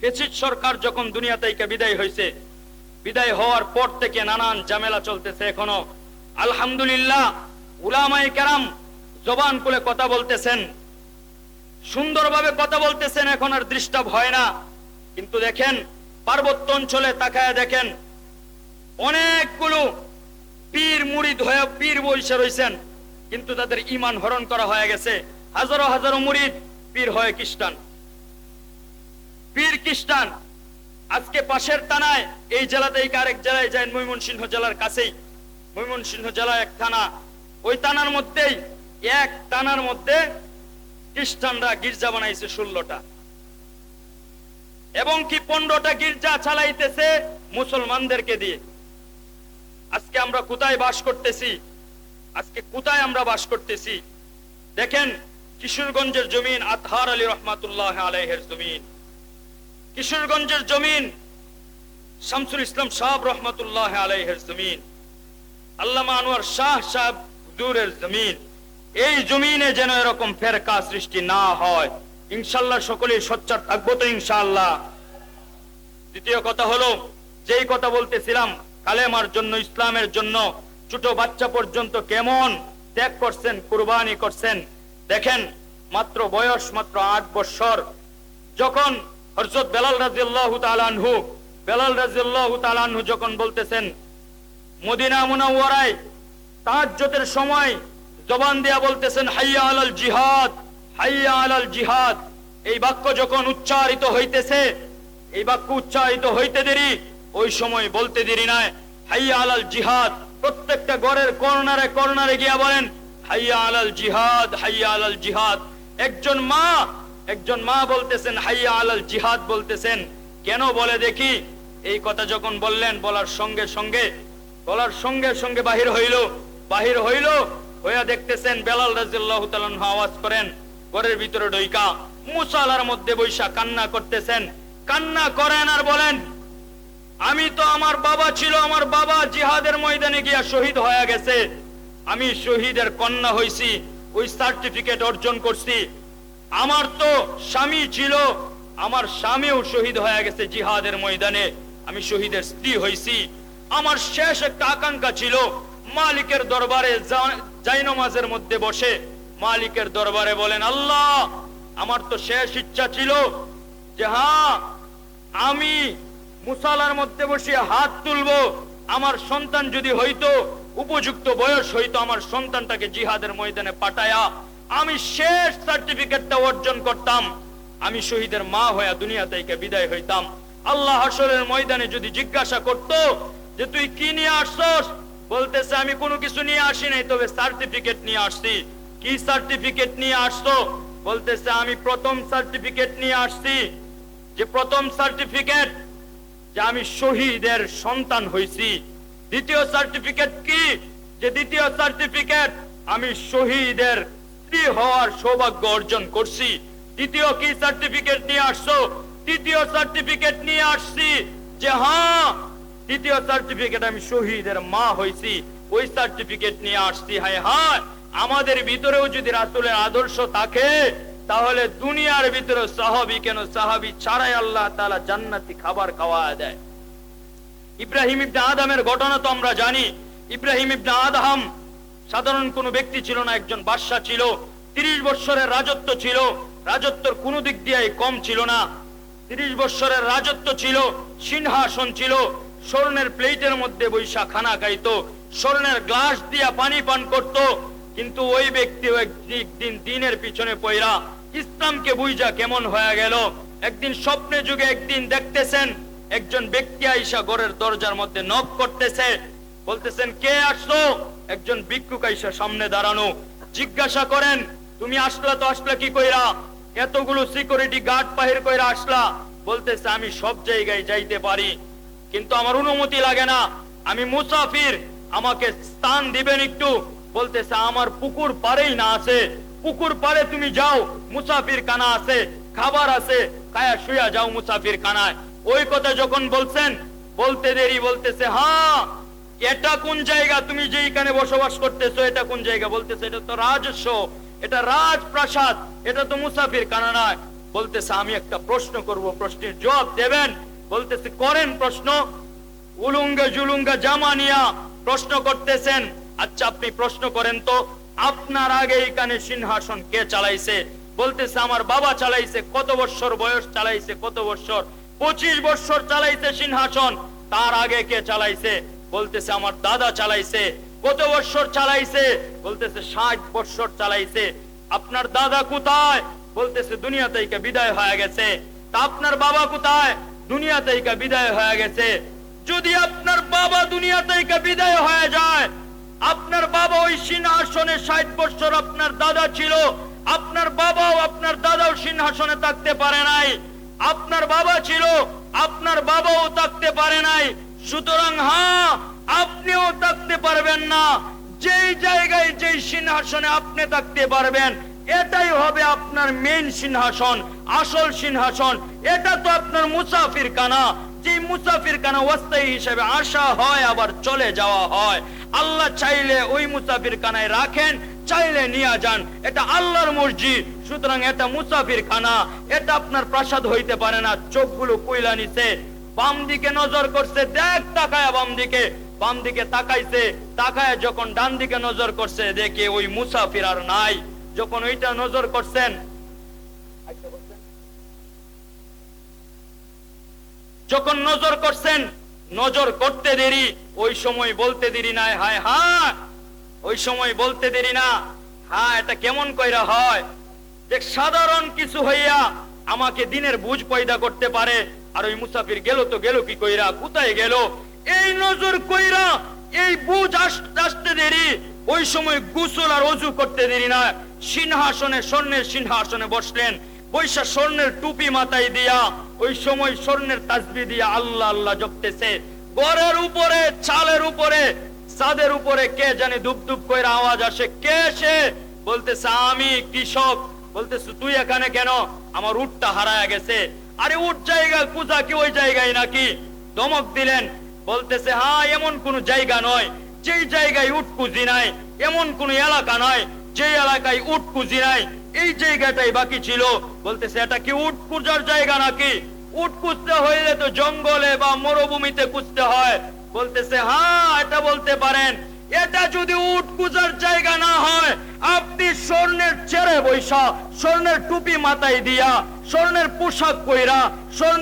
ফেসিড সরকার যখন দুনিয়া থেকে বিদায় হয়েছে, বিদায় হওয়ার পর থেকে নানান ঝামেলা চলতেছে এখনও। আলহামদুলিল্লাহ উলামাই কেরাম জবান খুলে কথা বলতেছেন। সুন্দরভাবে কথা বলতেছেন, এখন আর দৃষ্টাব হয় না। কিন্তু দেখেন, পার্বত্য অঞ্চলে তাকায় দেখেন, অনেকগুলো পীর মুড়িদ হয়ে পীর বৈশা রয়েছেন কিন্তু তাদের ইমান হরণ করা হয়ে গেছে। হাজারো হাজারো মুড়িদ পীর হয় খ্রিস্টান। খ্রিস্টান আজকে পাশের তানায় এই জেলা থেকে আরেক জেলায় যায় ময়মনসিংহ জেলার কাছেই। ময়মনসিংহ জেলা এক থানা। ওই থানার মধ্যেই, এক থানার মধ্যে খ্রিস্টানরা গির্জা বানাইছে ষোলোটা এবং কি পনেরোটা গির্জা চালাইতেছে মুসলমানদেরকে দিয়ে। আজকে আমরা কোথায় বাস করতেছি? আজকে কোথায় আমরা বাস করতেছি? দেখেন, কিশোরগঞ্জের জমিন আতহার আলী রহমাতুল্লাহ আলাইহের জমিন। কিশোরগঞ্জের জমিন শামসুল ইসলাম সাহেব রহমতুল্লাহ আলাইহের জমিন, আল্লামা আনোয়ার শাহ সাহেব হুজুরের জমিন। এই জমিনে যেন এরকম ফেরকা সৃষ্টি না হয়, ইনশাল্লাহ সকলেই সোচ্চার থাকব তো ইনশাআল্লাহ দ্বিতীয় কথা হলো, যেই কথা বলতেছিলাম, কালেমার জন্য, ইসলামের জন্য, ছোট বাচ্চা পর্যন্ত কেমন ত্যাগ করছেন, কুরবানি করছেন, দেখেন, মাত্র বয়স মাত্র আট বছর, যখন হরজত বেলাল রাজিয়াল্লাহু তাআলাহু বেলাল রাজিয়াল্লাহু তাআলাহু যখন বলতেছেন, মদিনা মুনাওয়ারায় তাহাজ্জুদের সময় জবান দিয়া বলতেছেন, হাইয়া আলাল জিহাদ, হাইয়া আলাল জিহাদ। এই বাক্য যখন উচ্চারিত হইতেছে, এই বাক্য উচ্চারিত হইতে দেরি, ওই সময় বলতে দেরি নাই। হাইয়া আলাল জিহাদ, প্রত্যেকটা ঘরের কর্নারে কর্নারে গিয়া বলেন, হাইয়া আলাল জিহাদ, হাইয়া আলাল জিহাদ। একজন মা একজন মা বলতেছেন, হাইয়া আলাল জিহাদ বলতেছেন। কেন বলে দেখি? এই কথা যখন বললেন, বলার সঙ্গে সঙ্গে, বলার সঙ্গে সঙ্গে বাহির হইল। বাহির হইল, হইয়া দেখতেছেন বেলাল রাজিয়াল্লাহু তাআলা আওয়াজ করেন, ঘরের ভিতরে ডইকা মুসালার মধ্যে বৈশা কান্না করতেছেন। কান্না করেন আর বলেন, আমি তো আমার বাবা ছিল, আমার বাবা জিহাদের ময়দানে গিয়া শহীদ হয়ে গেছে। আমি শহীদের কন্যা হইছি, ওই সার্টিফিকেট অর্জন করছি। আমার তো স্বামী ছিল, আমার স্বামীও শহীদ হয়ে গেছে জিহাদের ময়দানে। আমি শহীদের স্ত্রী হইছি। আমার শেষ একটা আকাঙ্ক্ষা ছিল, মালিকের দরবারে জাইনমাজের মধ্যে বসে মালিকের দরবারে বলেন, আল্লাহ, আমার তো শেষ ইচ্ছা ছিল যে হ্যাঁ আমি মুসালার মধ্যে বসে হাত তুলবো। আমার সন্তান যদি হইতো, উপযুক্ত বয়স হইতো, আমার সন্তানটাকে জিহাদের ময়দানে পাঠায়া আমি শেষ সার্টিফিকেটটা অর্জন করতাম। আমি শহীদের মা হইয়া দুনিয়া থেকে বিদায় হইতাম। আল্লাহ হাসরের ময়দানে যদি জিজ্ঞাসা করত যে, তুই কি নিয়ে আসছস? বলতেছে, আমি কোনো কিছু নিয়ে আসি নাই, তবে সার্টিফিকেট নিয়ে আসছি। কি সার্টিফিকেট নিয়ে আসছো? বলতেছে, আমি প্রথম সার্টিফিকেট নিয়ে আসছি। যে প্রথম সার্টিফিকেট, যে আমি শহীদের সন্তান হইছি। দ্বিতীয় সার্টিফিকেট কি? যে দ্বিতীয় সার্টিফিকেট, আমি শহীদের স্ত্রী হওয়ার সৌভাগ্য অর্জন করছি। তৃতীয় কি সার্টিফিকেট নিয়ে আসছো? তৃতীয় সার্টিফিকেট নিয়ে আসছি যে হ্যাঁ তৃতীয় সার্টিফিকেট আমি শহীদের মা হইছি ওই সার্টিফিকেট নিয়ে আসছি, হায় হায়। আমাদের ভিতরেও যদি রাসুলের আদর্শ থাকে, তাহলে দুনিয়ার ভিতরে সাহাবি কেন সাহাবি ছাড়াই আল্লাহ তালা জান্নাতি খাবার খাওয়া দেয়। ইব্রাহিম ইবনে আদমের ঘটনা তো আমরা জানি। ইব্রাহিম ইবনে আদম সাধারণ কোন ব্যক্তি ছিল না, একজন বাদশাহ ছিল, তিরিশ বৎসরের রাজত্ব ছিল, রাজত্বর কোন দিক দিয়ে কম ছিল না। তিরিশ বৎসরের রাজত্ব ছিল, সিংহাসন ছিল, স্বর্ণের প্লেটের মধ্যে বৈশা খানা খাইতো, স্বর্ণের গ্লাস দিয়া পানি পান করত, কিন্তু ওই ব্যক্তি একদিন দিনের পিছনে পয়রা ইসলামকে বুঝা কেমন হয়ে গেল। একদিন স্বপ্নে যুগে একদিন দেখতেছেন, একজন ব্যক্তি আইসা ঘরের দরজার মধ্যে নক করতেছে, বলতেছেন, কে আসলো? একজন ভিক্ষুক আইসা সামনে দাঁড়ানো। জিজ্ঞাসা করেন, তুমি আসলা তো আসলা কি কইরা? এতগুলো সিকিউরিটি গার্ড বাহির কইরা আসলা। বলতেছে, আমি সব জায়গায় যাইতে পারি, কিন্তু আমার অনুমতি লাগে না। আমি মুসাফির, আমাকে স্থান দিবেন একটু। বলতেছে, আমার পুকুর পারেই না আছে। পুকুর পারে তুমি যাও, মুসাফির কানা আছে, খাবার আছে। কায়া শুয়া যাও মুসাফির কানায়। ওই কথা যখন বলছেন, বলতে দেরি, বলতেছে হ্যাঁ এটা কোন জায়গা তুমি যে এখানে বসবাস করতেছো? এটা কোন জায়গা? বলতেছে, এটা তো রাজস্ব, এটা রাজপ্রাসাদ, এটা তো মুসাফির কানা নয় বলতেছে, আমি একটা প্রশ্ন করব, প্রশ্নের জবাব দেবেন? বলতেছে, করেন প্রশ্ন। উলুঙ্গা জুলুঙ্গা জামা নিয়া প্রশ্ন করতেছেন আচ্ছা আপনি প্রশ্ন করেন তো, আপনার আগে এখানে সিংহাসন কে চালাইছে? বলতেছে, আমার বাবা চালাইছে, কত বছর বয়স চালাইছে, কত বছর পঁচিশ বছর চালাইছে সিংহাসন, তার আগে কে চালাইছে? বলতেছে, আমার দাদা চালাইছে, কত বছর চালাইছে? বলতেছে, ষাট বছর চালাইছে। আপনার দাদা কোথায়? বলতেছে, দুনিয়া থেকে বিদায় হয়ে গেছে। তা আপনার বাবা কোথায়? দুনিয়া থেকে বিদায় হয়ে গেছে। যদি আপনার বাবা দুনিয়া থেকে বিদায় হয়ে যায়, আপনার বাবা ওই সিংহাসনে ষাট বছর আপনার দাদা ছিল, আপনার বাবাও আপনার দাদাও সিংহাসনে থাকতে পারে নাই। আপনার বাবা ছিল, আপনার বাবাও থাকতে পারে নাই। সুতরাং হ্যাঁ আপনিও থাকতে পারবেন না। যেই জায়গায় যেই সিংহাসনে আপনি থাকতে পারবেন, এটাই হবে আপনার মেন সিংহাসন, আসল সিংহাসন। এটা তো আপনার মুসাফির কানা যে মুসাফির কানা অস্থায়ী হিসেবে আসা হয়, আবার চলে যাওয়া হয়। আল্লাহ চাইলে ওই মুসাফির কানায় রাখেন, চাইলে নিয়ে যান। এটা আল্লাহর মসজিদ সুতরাং এটা মুসাফির খানা এটা আপনার প্রাসাদ হইতে পারে না। চোখগুলো কইলা নিছে। বাম দিকে নজর করছে, দেখ তাকায় বাম দিকে বাম দিকে তাকাইছে, তাকায় যখন ডান দিকে নজর করছে, দেখে ওই মুসাফির আর নাই। যখন ওইটা নজর করছেন, যখন নজর করছেন, নজর করতে দেরি, ওই সময় বলতে দেরি নাই, হায় হ্যাঁ। ওই সময় বলতে দেরি না হ্যাঁ এটা কেমন কইরা হয়? যে সাধারণ কিছু হইয়া আমাকে দিনের বুঝ পয়দা করতে পারে আর ওই মুসাফির গেল তো গেল কি কইরা? কোথায় গেল? এই নজর কইরা এই বুঝ আসতে দেরি। ওই সময় গুসল আর অজু করতে দেরি না। সিংহাসনে, স্বর্ণের সিংহাসনে বসলেন। বৈশা স্বর্ণের টুপি মাথায় দিয়া ওই সময় স্বর্ণের তাসবি দিয়া আল্লাহ আল্লাহ জপতেছে। গড়ের উপরে চালের উপরে, ছাদের উপরে কে জানে ধুপ ধুপ করে আওয়াজ আসে? কে সে? বলতেছে, আমি কৃষক। বলতেছে, তুই এখানে কেন? আমার উঠটা হারায় গেছে। আরে উট জায়গা পূজা কি ওই জায়গায় নাকি? ধমক দিলেন, বলতেছে, হা, এমন কোন জায়গা নয়, যেই জায়গায় উট কুজি নাই, এমন কোন এলাকা নয় যে এলাকায় উট কুজি নাই, এই জায়গাটাই বাকি ছিল। বলতেছে, এটা কি উট পূজার জায়গা নাকি? উট কুঁজতে হইলে তো জঙ্গলে বা মরুভূমিতে কুঁজতে হয়। বলতেছে হ্যাঁ এটা বলতে পারেন এটা যদি উট পূজার জায়গা না হয়, আপনি স্বর্ণের চেরে বৈশা, স্বর্ণের টুপি মাথায় দিয়া, স্বর্ণের পোশাক কইরা স্বর্ণ